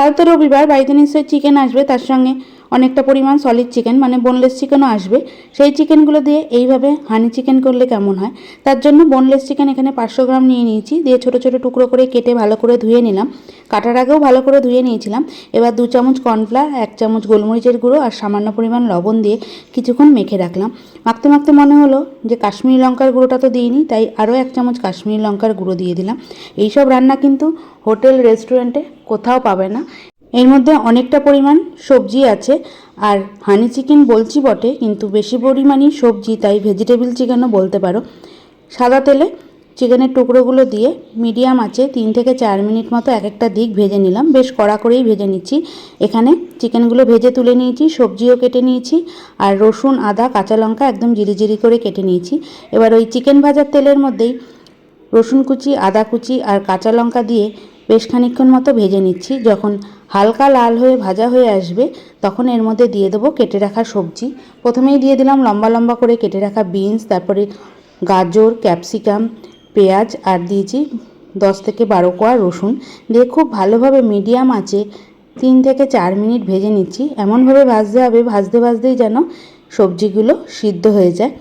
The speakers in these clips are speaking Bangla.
কাল তো রবিবার বাড়িতে নিশ্চয়ই চিকেন আসবে তার সঙ্গে। অনেকটা পরিমাণ সলিড চিকেন মানে বোনলেস চিকেনও আসবে। সেই চিকেনগুলো দিয়ে এইভাবে হানি চিকেন করলে কেমন হয়? তার জন্য বোনলেস চিকেন এখানে পাঁচশো গ্রাম নিয়ে নিয়েছি। দিয়ে ছোটো ছোটো টুকরো করে কেটে ভালো করে ধুয়ে নিলাম। কাটার আগেও ভালো করে ধুয়ে নিয়েছিলাম। এবার দু চামচ কর্নফ্লাওয়ার এক চামচ গোলমরিচের গুঁড়ো আর সামান্য পরিমাণ লবণ দিয়ে কিছুক্ষণ মেখে রাখলাম। মাখতে মাখতে মনে হলো যে কাশ্মীরি লঙ্কার গুঁড়োটা তো দিইনি, তাই আরও এক চামচ কাশ্মীরি লঙ্কার গুঁড়ো দিয়ে দিলাম। এইসব রান্না কিন্তু হোটেল, রেস্টুরেন্টে কোথাও পাবে না। এর মধ্যে অনেকটা পরিমাণ সবজি আছে, আর হানি চিকেন বলছি বটে, কিন্তু বেশি পরিমাণই সবজি, তাই ভেজিটেবিল চিকেনও বলতে পারো। সাদা তেলে চিকেনের টুকরোগুলো দিয়ে মিডিয়াম আছে, তিন থেকে চার মিনিট মতো এক একটা দিক ভেজে নিলাম। বেশ কড়া করেই ভেজে নিচ্ছি। এখানে চিকেনগুলো ভেজে তুলে নিয়েছি, সবজিও কেটে নিয়েছি, আর রসুন, আদা, কাঁচা লঙ্কা একদম জিরি জিরি করে কেটে নিয়েছি। এবার ওই চিকেন ভাজার তেলের মধ্যেই রসুন কুচি, আদা কুচি, আর কাঁচা লঙ্কা দিয়ে বেশ খানিক্ষণ মতো ভেজে নিচ্ছি। যখন হালকা লাল হয়ে ভাজা হয়ে আসবে, তখন এর মধ্যে দিয়ে দেবো কেটে রাখা সবজি। প্রথমেই দিয়ে দিলাম লম্বা লম্বা করে কেটে রাখা বিনস, তারপরে গাজর, ক্যাপসিকাম, পেঁয়াজ, আর দিয়েছি দশ থেকে বারো কোয়া রসুন। দিয়ে খুব ভালোভাবে মিডিয়াম আছে তিন থেকে চার মিনিট ভেজে নিচ্ছি। এমনভাবে ভাজতে হবে, ভাজতে ভাজতেই যেন সবজিগুলো সিদ্ধ হয়ে যায়।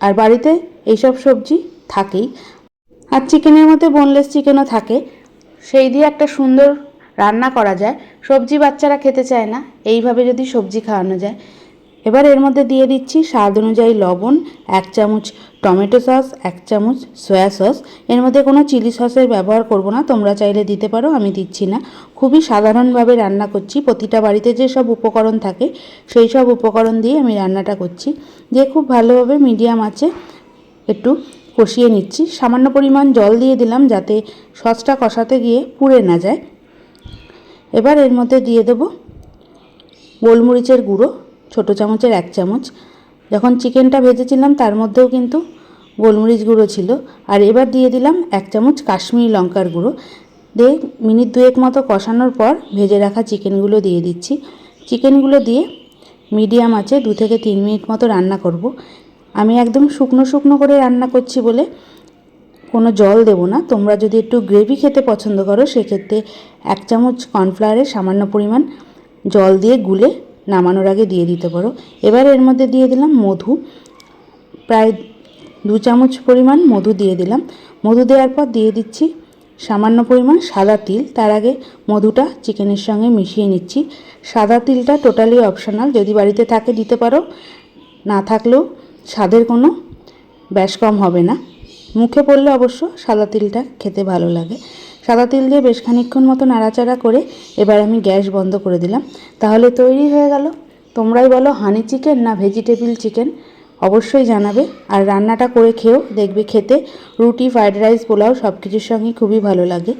আর বাড়িতে এইসব সবজি থাকেই। আর চিকেনের মধ্যে বোনলেস চিকেনও থাকে। সেই দিয়ে একটা সুন্দর রান্না করা যায়। সবজি বাচ্চারা খেতে চায় না, এইভাবে যদি সবজি খাওয়ানো যায়। এবার এর মধ্যে দিয়ে দিচ্ছি স্বাদ অনুযায়ী লবণ, এক চামচ টমেটো সস, এক চামচ সয়া সস। এর মধ্যে কোনো চিলি সসের ব্যবহার করব না, তোমরা চাইলে দিতে পারো, আমি দিচ্ছি না। খুবই সাধারণভাবে রান্না করছি, প্রতিটা বাড়িতে যে সব উপকরণ থাকে, সেই সব উপকরণ দিয়ে আমি রান্নাটা করছি। দিয়ে খুব ভালোভাবে মিডিয়াম আছে, একটু কষিয়ে নিচ্ছি। সামান্য পরিমাণ জল দিয়ে দিলাম যাতে সসটা কষাতে গিয়ে পুড়ে না যায়। এবার এর মধ্যে দিয়ে দেবো গোলমরিচের গুঁড়ো, ছোটো চামচের এক চামচ। যখন চিকেনটা ভেজেছিলাম, তার মধ্যেও কিন্তু গোলমরিচ গুঁড়ো ছিল। আর এবার দিয়ে দিলাম এক চামচ কাশ্মীরি লঙ্কার গুঁড়ো। দিয়ে মিনিট দুয়েক মতো কষানোর পর ভেজে রাখা চিকেনগুলো দিয়ে দিচ্ছি। চিকেনগুলো দিয়ে মিডিয়াম আছে, দু থেকে তিন মিনিট মতো রান্না করব। আমি একদম শুকনো শুকনো করে রান্না করছি বলে কোনো জল দেবো না। তোমরা যদি একটু গ্রেভি খেতে পছন্দ করো, সেক্ষেত্রে এক চামচ কর্নফ্লাওয়ারের সামান্য পরিমাণ জল দিয়ে গুলে নামানোর আগে দিয়ে দিতে পারো। এবার এর মধ্যে দিয়ে দিলাম মধু। প্রায় দু চামচ পরিমাণ মধু দিয়ে দিলাম। মধু দেওয়ার পর দিয়ে দিচ্ছি সামান্য পরিমাণ সাদা তিল। তার আগে মধুটা চিকেনের সঙ্গে মিশিয়ে নিচ্ছি। সাদা তিলটা টোটালি অপশনাল। যদি বাড়িতে থাকে, দিতে পারো। না থাকলেও স্বাদের কোনো ব্যাস কম হবে না। মুখে পড়লে অবশ্য সাদা তিলটা খেতে ভালো লাগে। সাদা তিল দিয়ে বেশ খানিক্ষণ মতো নাড়াচাড়া করে এবার আমি গ্যাস বন্ধ করে দিলাম। তাহলে তৈরি হয়ে গেল। তোমরাই বলো হানি চিকেন না ভেজিটেবিল চিকেন অবশ্যই জানাবে। আর রান্নাটা করে খেয়েও দেখবে খেতে রুটি ফ্রায়েড রাইস পোলাও সব কিছুর সঙ্গে খুবই ভালো লাগে।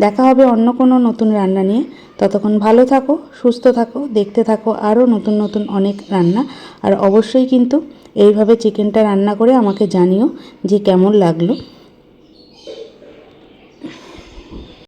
দেখা হবে অন্য কোনো নতুন রান্না নিয়ে। ততক্ষণ ভালো থাকো, সুস্থ থাকো, দেখতে থাকো আরও নতুন নতুন অনেক রান্না। আর অবশ্যই কিন্তু এইভাবে চিকেনটা রান্না করে আমাকে জানিও যে কেমন লাগল।